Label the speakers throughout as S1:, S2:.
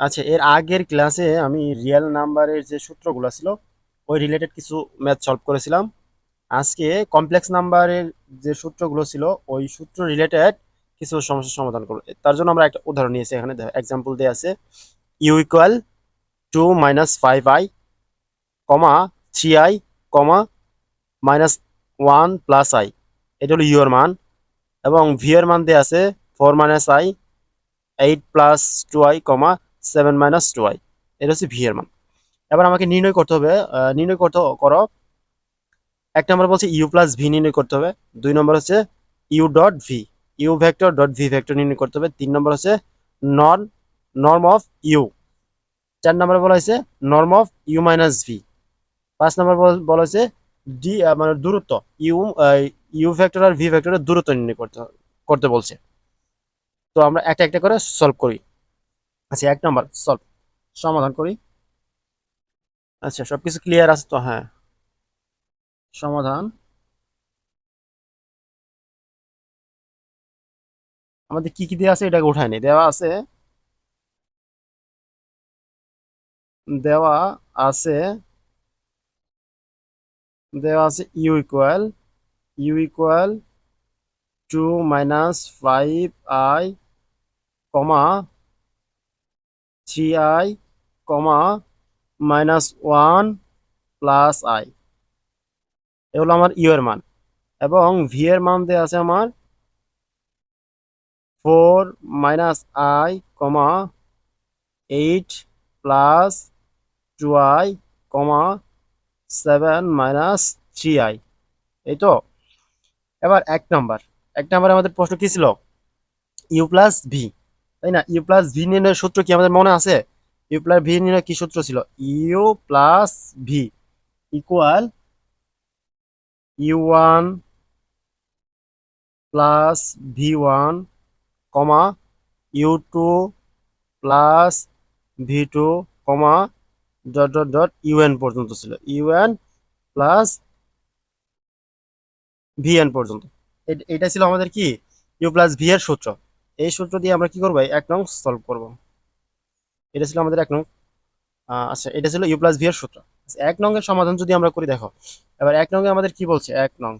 S1: আচ্ছা এর আগের ক্লাসে আমি রিয়েল নাম্বারের যে সূত্রগুলো ছিল, ওই রিলেটেড কিছু ম্যাথ সলভ করেছিলাম। আজকে কমপ্লেক্স নাম্বারের যে সূত্রগুলো ছিল, ওই সূত্র রিলেটেড কিছু সমস্যার সমাধান করব। তার জন্য আমরা একটা উদাহরণ নিয়েছি এখানে। এক্সাম্পল দিয়ে আছে U equal to minus five I comma three I comma minus one plus I এটা হলো ইউর মান। এবং ভি মান দিয়ে আছে four minus I eight plus two I comma seven minus two I এটা হচ্ছে ভি এর মান। এবার আমাকে নির্ণয় করতে হবে নির্ণয় করতে করো। এক নম্বর বলছে ইউ প্লাস ভি নির্ণয় করতে হবে। দুই নম্বর হচ্ছে U dot V U vector dot V vector নির্ণয় করতে হবে। তিন নম্বর হচ্ছে নন নর্ম অফ ইউ চার নম্বরে বলা হয়েছে norm of U minus V পাঁচ নম্বর বলা হয়েছে ডি মানে দূরত্ব। ইউ ইউ ভেক্টর আর ভি ভেক্টরের দূরত্ব নির্ণয় করতে করতে বলছে। তো আমরা একটা একটা করে সলভ করি। আচ্ছা এক নম্বর সলভ সমাধান করি। আচ্ছা সবকিছু ক্লিয়ার আছে তো? হ্যাঁ। সমাধান। আমাদের কি কি দেওয়া আছে এটাকে উঠায় দেওয়া আছে দেওয়া আছে দেওয়া আছে U equal U equal to minus five I comma three I comma minus one plus I এ হলো আমার ইউ এর মান। এবং ভি এর মান দেওয়া আছে আমার four minus I comma eight plus two I comma seven minus three I এই তো? এবার এক নাম্বার এক নাম্বার আমাদের প্রশ্ন কি ছিল? ইউ প্লাস ভি তাই না ইউ প্লাস ভি নির্ণয়ের সূত্র কি আমাদের মনে আছে? ইউ প্লাস ভি নির্ণয় কি সূত্র ছিল? U plus V equal U one plus V one comma U two plus V two comma dot dot dot U N পর্যন্ত ছিল। ইউএন প্লাস ভিএন পর্যন্ত। এটা ছিল আমাদের কি? ইউ প্লাস ভি এর সূত্র। এই সূত্র দিয়ে আমরা কি করব? এক নং সলভ করব। এটা ছিল আমাদের এক নং আচ্ছা এটা ছিল ইউ প্লাস ভি সূত্র। এক নং এর সমাধান যদি আমরা করি, দেখো, এবার এক নং এ আমাদের কি বলছে? এক নং।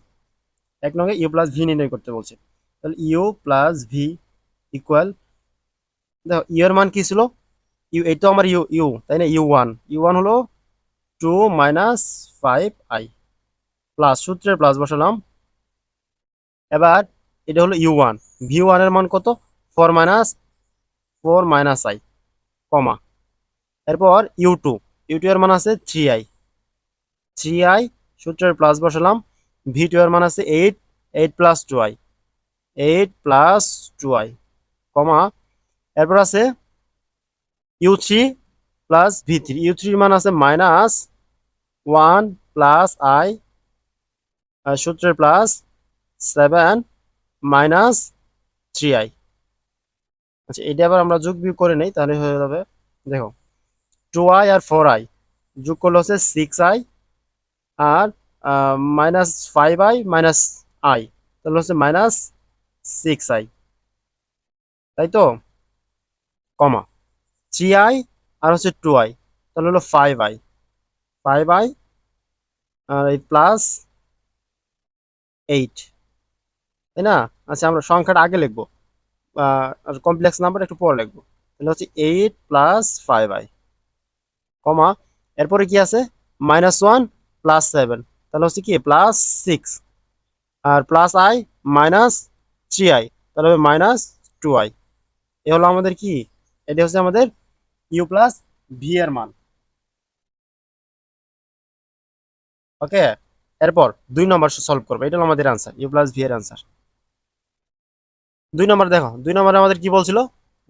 S1: এক নং এ ইউ প্লাস ভি নির্ণয় করতে বলছে। তাহলে ইউ প্লাস ভি ইকুয়াল দেখো ইউ এর মান কি ছিল? ইউ এই তো আমার ইউ ইউ তাই না? ইউ ওয়ান ইউ ওয়ান হলো two minus five I plus সূত্রের প্লাস বসালাম। এবার এটা হলো ইউ ওয়ান ভি ওয়ানের মান কত? Four minus four minus I comma এরপর ইউ টু ইউ টু এর মান আছে থ্রি আই থ্রি আই সূত্রের প্লাস বসালাম। ভি টু এর মান আছে eight eight plus two I eight plus two I comma এরপর আছে U three plus V three U থ্রির মান আছে মাইনাস ওয়ান প্লাস আই সূত্রের plus seven minus three I. আচ্ছা এটা আবার আমরা যোগ বিয়োগ করে নেই, তাহলে হয়ে যাবে, দেখো, টু আই আর ফোর আই, যোগ করলে হচ্ছে six I R minus five I minus I, তাহলে হচ্ছে মাইনাস সিক্স আই, তাই তো? কমা, থ্রি আই আর হচ্ছে টু আই, তাহলে হলো ফাইভ আই ফাইভ আই আর এই প্লাস এইট, তাই না? আচ্ছা আমরা সংখ্যাটা আগে লিখব। কমপ্লেক্স নাম্বার একটু পরে লিখব। তাহলে হচ্ছে eight plus five I comma, এরপরে কি আছে? মাইনাস ওয়ান প্লাস সেভেন তাহলে হচ্ছে কি? Plus six R plus I minus three I তাহলে হবে মাইনাস টু আই এ হলো আমাদের কি? এটা হচ্ছে আমাদের ইউ প্লাস ভি এর মান। ওকে এরপর দুই নম্বর সলভ করব। এটা হলো আমাদের আনসার ইউ প্লাস ভি এর আনসার দুই নম্বর দেখো, দুই নম্বরে আমাদের কি বলছিল?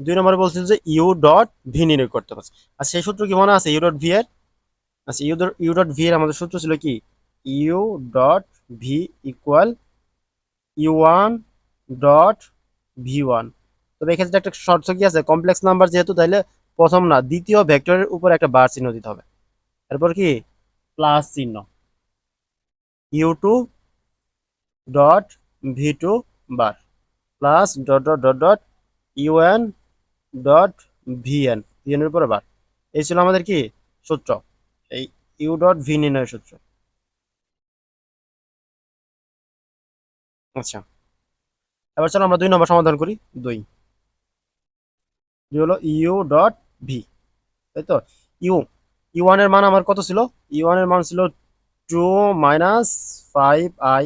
S1: দুই নম্বরে বলছিল যে ইউ ডট ভি নির্ণয় করতে পারছে। আর সেই সূত্র কি মনে আছে? ইউ ডট ভি এর? আচ্ছা ইউ ইউ ডট ভি এর আমাদের সূত্র ছিল কি? U dot V equal U one dot V one তবে এক্ষেত্রে একটা শর্ত কি আছে? কমপ্লেক্স নাম্বার যেহেতু, তাহলে প্রথম না, দ্বিতীয় ভেক্টরের উপর একটা বার চিহ্ন দিতে হবে। এরপর কি? প্লাস চিহ্ন। U two dot V two bar. Plus dot dot dot dot U N dot V N ভিএনের উপরে বার। এই ছিল আমাদের কি? সূত্র। এই ইউ ডট ভি নির্ণয়ের সূত্র। আচ্ছা। এবার চলো আমরা দুই নম্বর সমাধান করি। দুই। হলো ইউ ডট ভি তাই তো? ইউ ইউ ওয়ানের মান আমার কত ছিল? ইউ ওয়ানের মান ছিল টু মাইনাস ফাইভ আই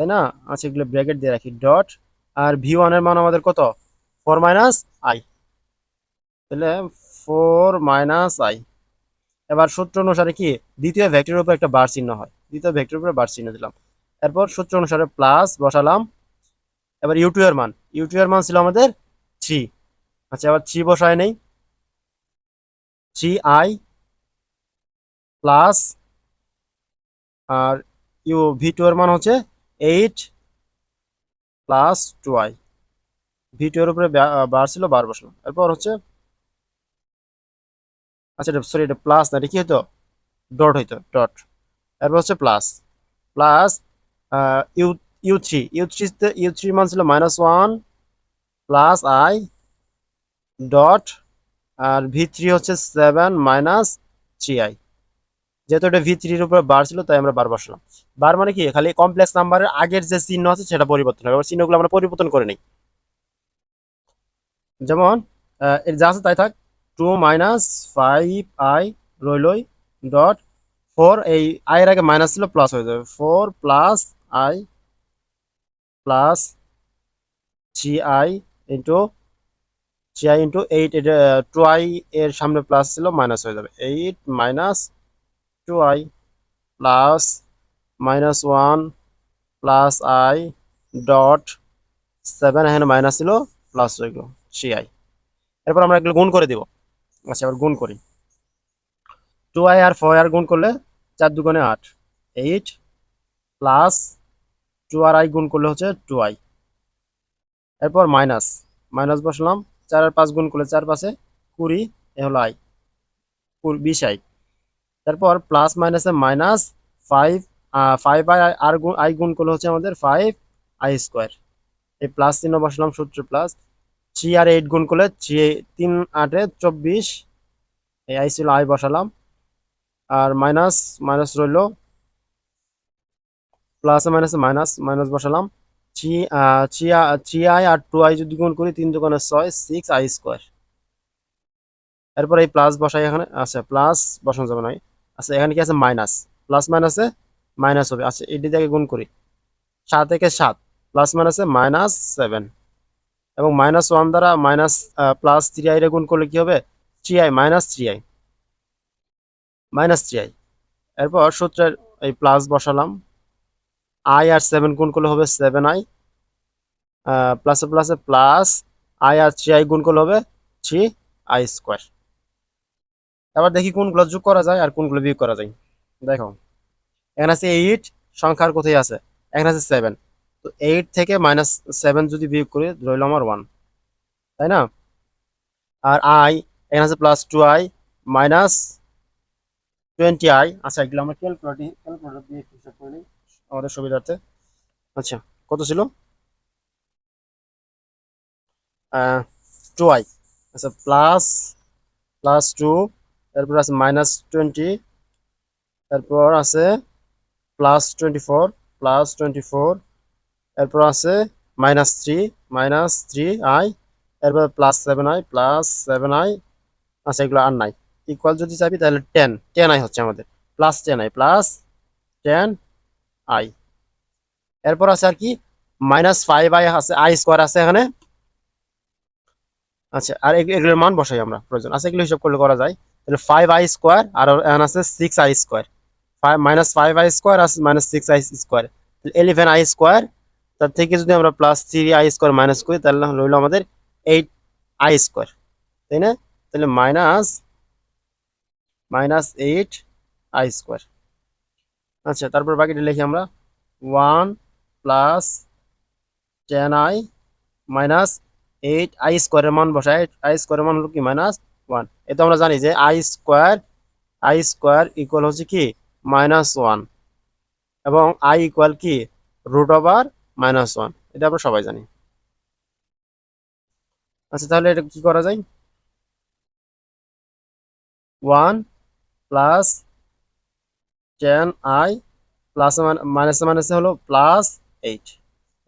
S1: তাই না? আচ্ছা এগুলো ব্র্যাকেট দিয়ে রাখি ডট আর ভি ওয়ানের মান আমাদের কত? ফোর মাইনাস আই তাহলে ফোর মাইনাস আই এবার সূত্র অনুসারে কি? দ্বিতীয় ভেক্টরের উপর একটা বার চিহ্ন হয়। দ্বিতীয় ভেক্টরের উপরে বার চিহ্ন দিলাম। এরপর সূত্র অনুসারে প্লাস বসালাম। এবার ইউ এর মান। ইউ এর মান ছিল আমাদের থ্রি আচ্ছা এবার থ্রি বসায় নেই। থ্রি আই প্লাস আর ইউ ভি টু এর মান হচ্ছে eight plus two I. V two এর উপরে বার ছিল, বার বসালাম এরপর হচ্ছে আচ্ছা এটা সরি এটা প্লাস না, এটা কি হতো ডট হইতো ডট এরপর হচ্ছে plus plus U U three U থ্রিতে ইউ থ্রি মান ছিল minus one plus I dot R V three হচ্ছে সেভেন মাইনাস থ্রি আই যেহেতু এটা ভি থ্রির উপরে বার ছিল, তাই আমরা বার বসালাম। বার মানে কি? খালি কমপ্লেক্স নাম্বারের আগের যে চিহ্ন আছে, সেটা পরিবর্তন হবে। চিহ্নগুলো আমরা পরিবর্তন করে নিই। যেমন এর যা আছে তাই থাক। টু মাইনাস ফাইভ আই রইলই ডট ফোর এই আয়ের আগে মাইনাস ছিল প্লাস হয়ে যাবে। Four plus I plus three I into three I into eight এটা টু আই এর সামনে প্লাস ছিল মাইনাস হয়ে যাবে। Eight minus two I plus minus one plus I dot seven এখানে মাইনাস ছিল প্লাস হয়ে গেল থ্রি আই এরপর আমরা এগুলো গুণ করে দিব। আচ্ছা এবার গুণ করি। টু আই আর ফোর আর গুণ করলে চার দুগুণে আট। এইট প্লাস টু আর আই গুণ করলে হচ্ছে টু আই এরপর মাইনাস মাইনাস বসলাম, চার আর পাঁচ গুণ করলে চার পাশে কুড়ি, এ হলো আই বিশ আই তারপর প্লাস মাইনাসে মাইনাস ফাইভ ফাইভ আই আর গুণ আই গুণ করলে হচ্ছে আমাদের ফাইভ আই স্কোয়ার এই প্লাস চিহ্ন বসলাম, সূত্র প্লাস থ্রি আর এইট গুণ করলে থ্রি তিন, আটে চব্বিশ। এই আই ছিল আই বসালাম। আর মাইনাস মাইনাস রইল প্লাসে মাইনাসে মাইনাস মাইনাস বসালাম। থ্রি থ্রি থ্রি আই আর টু আই যদি গুণ করি, তিন দোকানে ছয় সিক্স আই স্কোয়ার এরপর এই প্লাস বসাই এখানে আচ্ছা প্লাস বসানো যাবে না। আচ্ছা এখানে কি আছে? মাইনাস। প্লাস মাইনাসে মাইনাস হবে। আচ্ছা এটি থেকে গুণ করি। সাত থেকে সাত প্লাস মাইনাসে মাইনাস সেভেন এবং মাইনাস ওয়ান দ্বারা মাইনাস প্লাস থ্রি আই রে গুণ করলে কি হবে? Three I minus three I minus three I এরপর সূত্রের এই প্লাস বসালাম। আই আর সেভেন গুণ করলে হবে সেভেন আই প্লাসে প্লাসে প্লাস আই আর থ্রি আই গুণ করলে হবে থ্রি আই স্কোয়ার এবার দেখি কোনগুলো যোগ করা যায় আর কোনগুলো বিয়োগ করা যায়। দেখো, এখানে আছে এইট সংখ্যার কোথায় আছে? এখানে আছে সেভেন তো এইট থেকে মাইনাস সেভেন যদি বিয়োগ করি, রইল আমার ওয়ান তাই না? আর আই এখানে আছে plus two I minus twenty I আচ্ছা এগুলো আমরা ক্যালকুলেটর ক্যালকুলেটর দিয়ে একটু হিসাব করে নিই, আমাদের সুবিধার্থে। আচ্ছা কত ছিল? টু আই আচ্ছা প্লাস প্লাস টু তারপর আছে মাইনাস টোয়েন্টি তারপর আছে plus twenty four plus twenty four এরপর আছে minus three minus three I এরপর plus seven I plus seven I আচ্ছা এগুলো আর নাই। ইকুয়াল যদি চাবি তাহলে টেন টেন আই হচ্ছে আমাদের। Plus ten I plus ten I এরপর আছে আর কি মাইনাস ফাইভ আই আছে আই স্কোয়ার আছে এখানে। আচ্ছা আর এগ- এগুলোর মান বসাই আমরা প্রয়োজন। আচ্ছা এগুলো হিসাব করলে করা যায়। তাহলে ফাইভ আই স্কোয়ার আর এখানে আছে six I square five minus five I square R minus six I square eleven I square তার থেকে যদি আমরা plus three I square minus করি, তাহলে রইল আমাদের এইট আই স্কোয়ার তাই না? তাহলে minus minus eight I square আচ্ছা তারপর বাকিটা লিখি আমরা। One plus ten I minus eight I স্কোয়ারের মান বসাই। আই স্কোয়ারের মান হলো কি? মাইনাস ওয়ান এটা আমরা জানি যে I square I square equal হচ্ছে কি? মাইনাস ওয়ান এবং আই ইকুয়াল কি? রুট ওভার মাইনাস ওয়ান এটা আমরা সবাই জানি। আচ্ছা তাহলে এটা কি করা যায়? One plus ten I plus মাইনাসে মাইনাসে হলো প্লাস এইট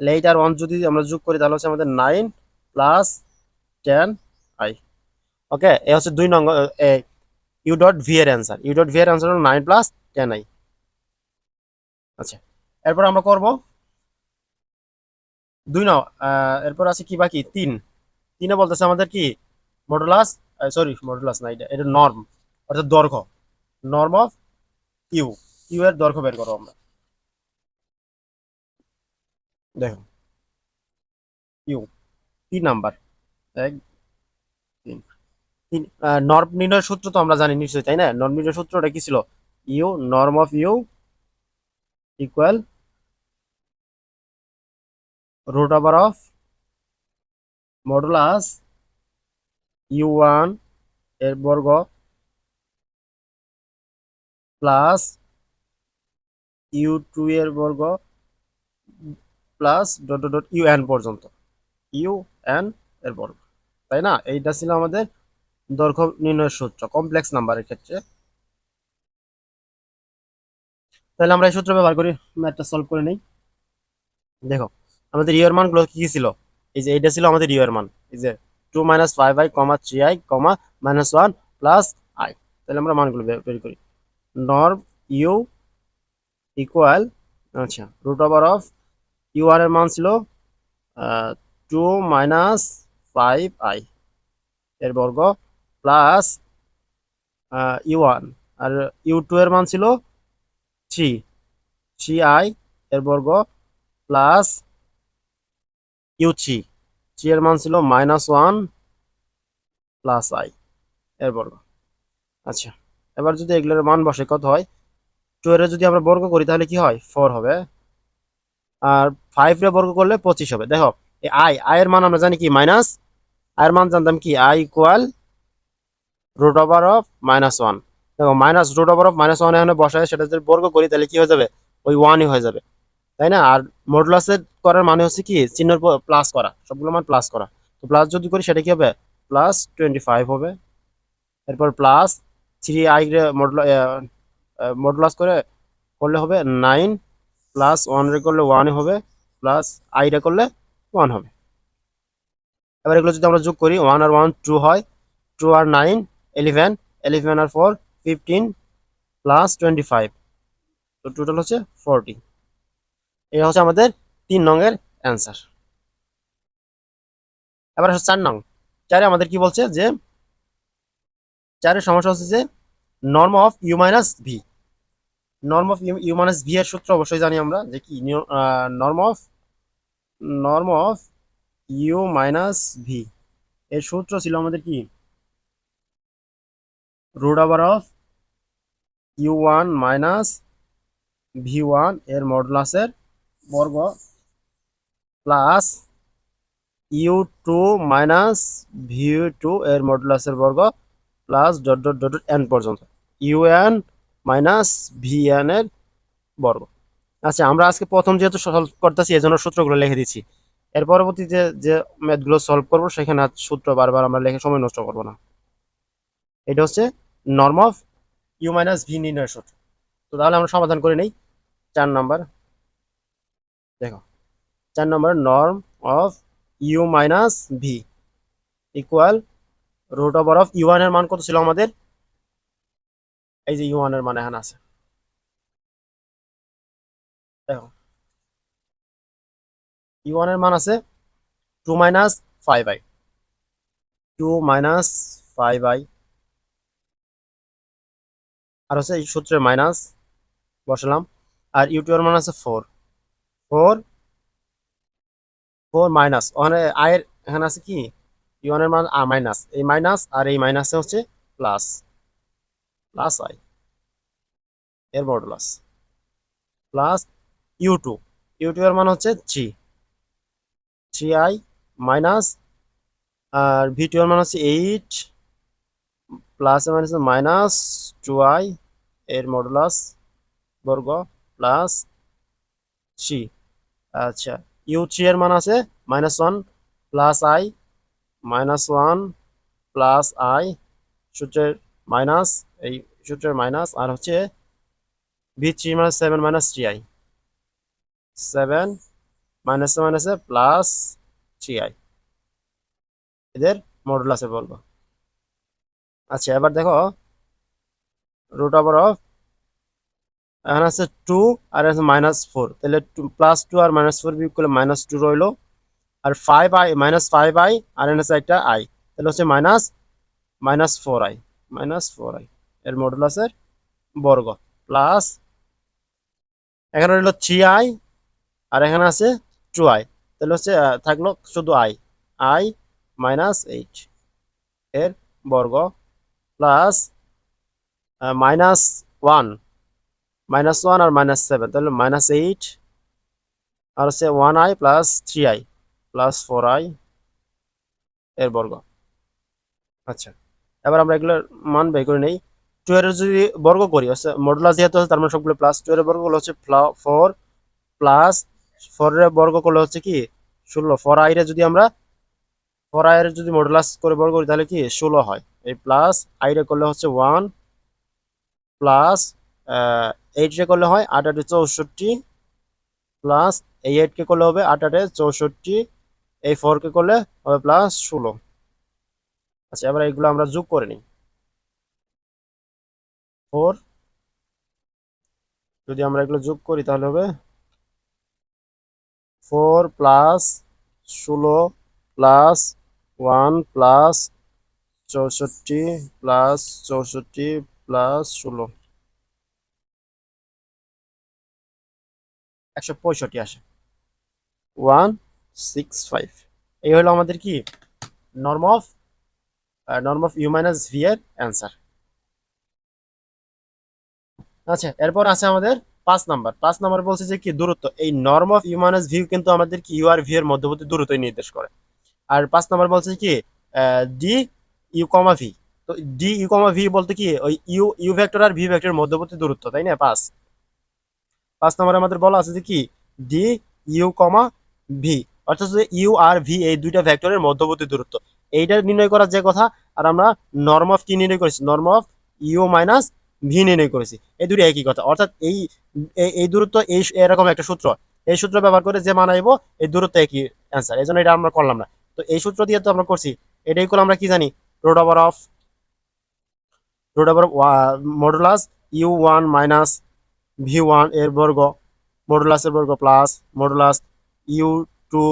S1: এইট আর ওয়ান যদি আমরা যোগ করি, তাহলে হচ্ছে আমাদের nine plus ten I okay এ হচ্ছে দুই নম্বর ইউ ডট ভি এর অ্যান্সার ইউ ডট ভি এর অ্যান্সার হলো নাইন প্লাস টেন আই আচ্ছা এরপর আমরা করব দুই নাও এরপর আছে কি বাকি? তিন। তিনে বলতেছে আমাদের কি? মডুলাস সরি মডুলাস না এটা এটা নর্ম অর্থাৎ দৈর্ঘ্য। নর্ম অফ ইউ ইউ এর দৈর্ঘ্য বের করব আমরা। দেখো ইউ তিন নাম্বার। এক তিন তিন। নর্ম নির্ণয়ের সূত্র তো আমরা জানি নিশ্চয়ই, তাই না? নর্ম নির্ণয়ের সূত্রটা কি ছিল? U norm of U equal root over of modulus U ওয়ানের বর্গ প্লাস ইউ টু এর বর্গ plus dot dot U N পর্যন্ত। ইউ এন এর বর্গ। তাই না? এইটা ছিল আমাদের দৈর্ঘ্য নির্ণয়ের সূত্র কমপ্লেক্স নাম্বারের ক্ষেত্রে। তাহলে আমরা এই সূত্র ব্যবহার করি ম্যাথটা সলভ করে নেই। দেখো, আমাদের ইয়ের মানগুলো কি কি ছিল? এই যে এইটা ছিল আমাদের ইয়ের মান, এই যে two minus five I comma three I comma minus one plus I তাহলে আমরা মানগুলো বের করি। নর্ম ইউ ইকুয়াল আচ্ছা রুট ওভার অফ ইউ আর এর মান ছিল টু মাইনাস ফাইভ আই এর বর্গ প্লাস ইউ ওয়ান আর ইউ টু এর মান ছিল থ্রি থ্রি আই এর বর্গ প্লাস ইউ থ্রি থ্রি এর মান ছিল মাইনাস ওয়ান প্লাস আই এর বর্গ। আচ্ছা এবার যদি এগুলোর মান বসে কত হয়? টু এর যদি আমরা বর্গ করি, তাহলে কি হয়? ফোর হবে। আর ফাইভ রে বর্গ করলে পঁচিশ হবে। দেখো, এই আই আয়ের মান আমরা জানি কি? মাইনাস আয়ের মান জানতাম কি? I equal root over of minus one দেখো minus root over of minus one এখানে বসায়, সেটা যদি বর্গ করি, তাহলে কি হয়ে যাবে? ওই ওয়ানই হয়ে যাবে। তাই না? আর মডুলাসের করার মানে হচ্ছে কি? চিহ্নের প্লাস করা সবগুলো মান প্লাস করা। তো প্লাস যদি করি, সেটা কি হবে? প্লাস টোয়েন্টি ফাইভ হবে। এরপর প্লাস থ্রি আই মডুলাস করে করলে হবে নাইন প্লাস ওয়ান রে করলে ওয়ানই হবে প্লাস আই রে করলে ওয়ান হবে। এবার এগুলো যদি আমরা যোগ করি ওয়ান আর ওয়ান টু হয় টু আর নাইন ইলেভেন ইলেভেন আর four fifteen plus twenty five তো টোটাল হচ্ছে ফোরটি এটা হচ্ছে আমাদের তিন নংয়ের অ্যান্সার এবার হচ্ছে চার নং। চারে আমাদের কি বলছে যে চারের সমস্যা হচ্ছে যে norm of U minus V norm of U minus V এর সূত্র অবশ্যই জানি আমরা যে কি norm of norm of U minus V এর সূত্র ছিল আমাদের কি? Root over of U one minus V ওয়ানের মডুলাসের বর্গ plus U two minus V two এর মডুলাসের বর্গ plus dot dot dot N পর্যন্ত। U N minus V N এর বর্গ। আচ্ছা আমরা আজকে প্রথম যেহেতু সলভ করতেছি এই জন্য সূত্রগুলো লিখে দিচ্ছি। এর পরবর্তীতে যে ম্যাথগুলো সলভ করব, সেখানে সূত্র বারবার আমরা লিখে সময় নষ্ট করব না। এটা হচ্ছে norm of U minus V নির্ণয়ের সূত্র। তো তাহলে আমরা সমাধান করে নেই। চার নাম্বার। দেখো, চার নম্বর norm of U minus V equal root over of U এর মান কত ছিল আমাদের? এই যে ইউ এর মান এখানে আছে। দেখো ইউ এর মান আছে two minus five I two minus five I আর হচ্ছে এই সূত্রের মাইনাস বসালাম, আর ইউ টু এর মান আছে ফোর ফোর ফোর মাইনাস ওখানে আয়ের এখানে আছে কি? ইউনের মান, আর মাইনাস এই মাইনাস আর এই মাইনাসে হচ্ছে প্লাস প্লাস আই এর modulus plus U two U two এর মান হচ্ছে থ্রি থ্রি আই মাইনাস আর ভি টু এর মান হচ্ছে এইট প্লাস হচ্ছে মাইনাস টু আই এর মডুলাস বর্গ প্লাস সি আচ্ছা ইউ থ্রি এর মান আছে minus one plus I minus one plus I সূত্রের মাইনাস এই সূত্রের মাইনাস আর হচ্ছে V three minus seven minus three I seven মাইনাসে মাইনাসে প্লাস থ্রি আই এদের মডুলাসে বলব। আচ্ছা এবার দেখো রুট ওভার অফ এখানে আছে টু আর আছে মাইনাস ফোর তাহলে প্লাস টু আর মাইনাস ফোর বিয়োগ করলে মাইনাস টু রইল। আর five I minus five I আর এখানে আছে একটা আই তাহলে হচ্ছে minus minus four I minus four I এর মডুলাসের বর্গ। প্লাস এখানে রইল থ্রি আই আর এখানে আছে টু আই তাহলে হচ্ছে থাকল শুধু আই আই মাইনাস এইট এর বর্গ। Plus minus one minus one আর মাইনাস সেভেন তাহলে মাইনাস এইট আর হচ্ছে one I plus three I plus four I এর বর্গ। আচ্ছা এবার আমরা এগুলোর মান বের করে নেই। টু এর যদি বর্গ করি, হচ্ছে মডুলাস যেহেতু আছে, তার মানে সবগুলো প্লাস টু এর বর্গ করলে হচ্ছে ফোর প্লাস ফোর এর বর্গ করলে হচ্ছে কি, ষোলো। ফোর আই রে যদি আমরা ফোর আই এর যদি মডুলাস করে বর্গ করি, তাহলে কি, ষোলো হয়। এই প্লাস আই রে করলে হচ্ছে ওয়ান প্লাস এইট রে করলে হয় আট আটে চৌষট্টি প্লাস এই এইট কে করলে হবে আট আটে চৌষট্টি, এই ফোর কে করলে হবে প্লাস ষোলো। আচ্ছা এবার এইগুলো আমরা যোগ করে নিই। ফোর যদি আমরা এগুলো যোগ করি তাহলে হবে ফোর প্লাস ষোলো প্লাস ওয়ান প্লাস চৌষট্টি প্লাস চৌষট্টি প্লাস ষোলো। একশো পঁয়ষট্টি আসে। One, six, five. এই হলো আমাদের কি? Norm of norm of U minus V এর অ্যান্সার আচ্ছা এরপর আছে আমাদের পাঁচ নাম্বার। পাঁচ নাম্বার বলছে যে কি? দূরত্ব। এই norm of U minus V কিন্তু আমাদের কি? ইউ আর ভি এর মধ্যবর্তী দূরত্বই নির্দেশ করে। আর পাঁচ নাম্বার বলছে কি? ডি ইউ কমা ভি তো ডি ইউ কমা ভি বলতে কি? ওই ইউ ইউ ভেক্টর আর ভি ভেক্টরের মধ্যবর্তী দূরত্ব, তাই না? পাঁচ। পাঁচ নম্বরে আমাদের বলা আছে যে কি? ডি ইউ কমা ভি অর্থাৎ যে ইউ আর ভি এই দুইটা ভেক্টরের মধ্যবর্তী দূরত্ব। এইটা নির্ণয় করার যে কথা, আর আমরা নর্ম অফ কি নির্ণয় করেছি। Norm of U minus V নির্ণয় করেছি। এই দুটো একই কথা। অর্থাৎ এই, এই- দূরত্ব, এই এরকম একটা সূত্র। এই সূত্র ব্যবহার করে যে মানাইবো এই দূরত্ব একই অ্যান্সার এই জন্য এটা আমরা করলাম না। তো এই সূত্র দিয়ে তো আমরা করছি। এটাই করে আমরা কি জানি? Root over of root over modulus U one minus V ওয়ানের বর্গ মডুলাসের বর্গ plus modulus U two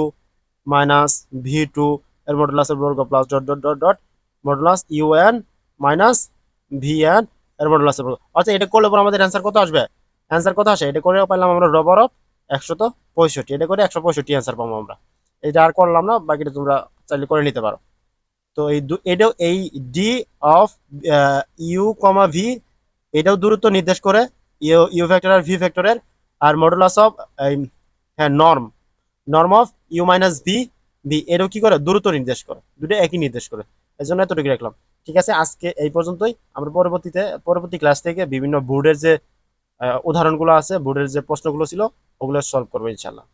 S1: minus V two এর মডুলাসের বর্গ plus dot dot dot dot modulus U N minus V N এর মডুলাসের বর্গ। আচ্ছা এটা করলে পর আমাদের অ্যান্সার কত আসবে? অ্যান্সার কত আসে? এটা করে পাইলাম আমরা রবার অফ একশত পঁয়ষট্টি। এটা করে একশো পঁয়ষট্টি অ্যান্সার পাবো আমরা। এটা আর করলাম না, বাকিটা তোমরা চাইলে করে নিতে পারো। তো এই এটাও এই D of U comma V এটাও দূরত্ব নির্দেশ করে ইউ ইউ ভেক্টর আর ভি ভেক্টরের আর মডুলাস অফ হ্যাঁ norm norm of U minus V V এটাও কি করে? দূরত্ব নির্দেশ করে। দুটো একই নির্দেশ করে। এই জন্য এতটুকু রাখলাম। ঠিক আছে, আজকে এই পর্যন্তই। আমরা পরবর্তীতে, পরবর্তী ক্লাস থেকে বিভিন্ন বোর্ডের যে উদাহরণগুলো আছে বোর্ডের যে প্রশ্নগুলো ছিল, ওগুলো সলভ করব ইনশাল্লাহ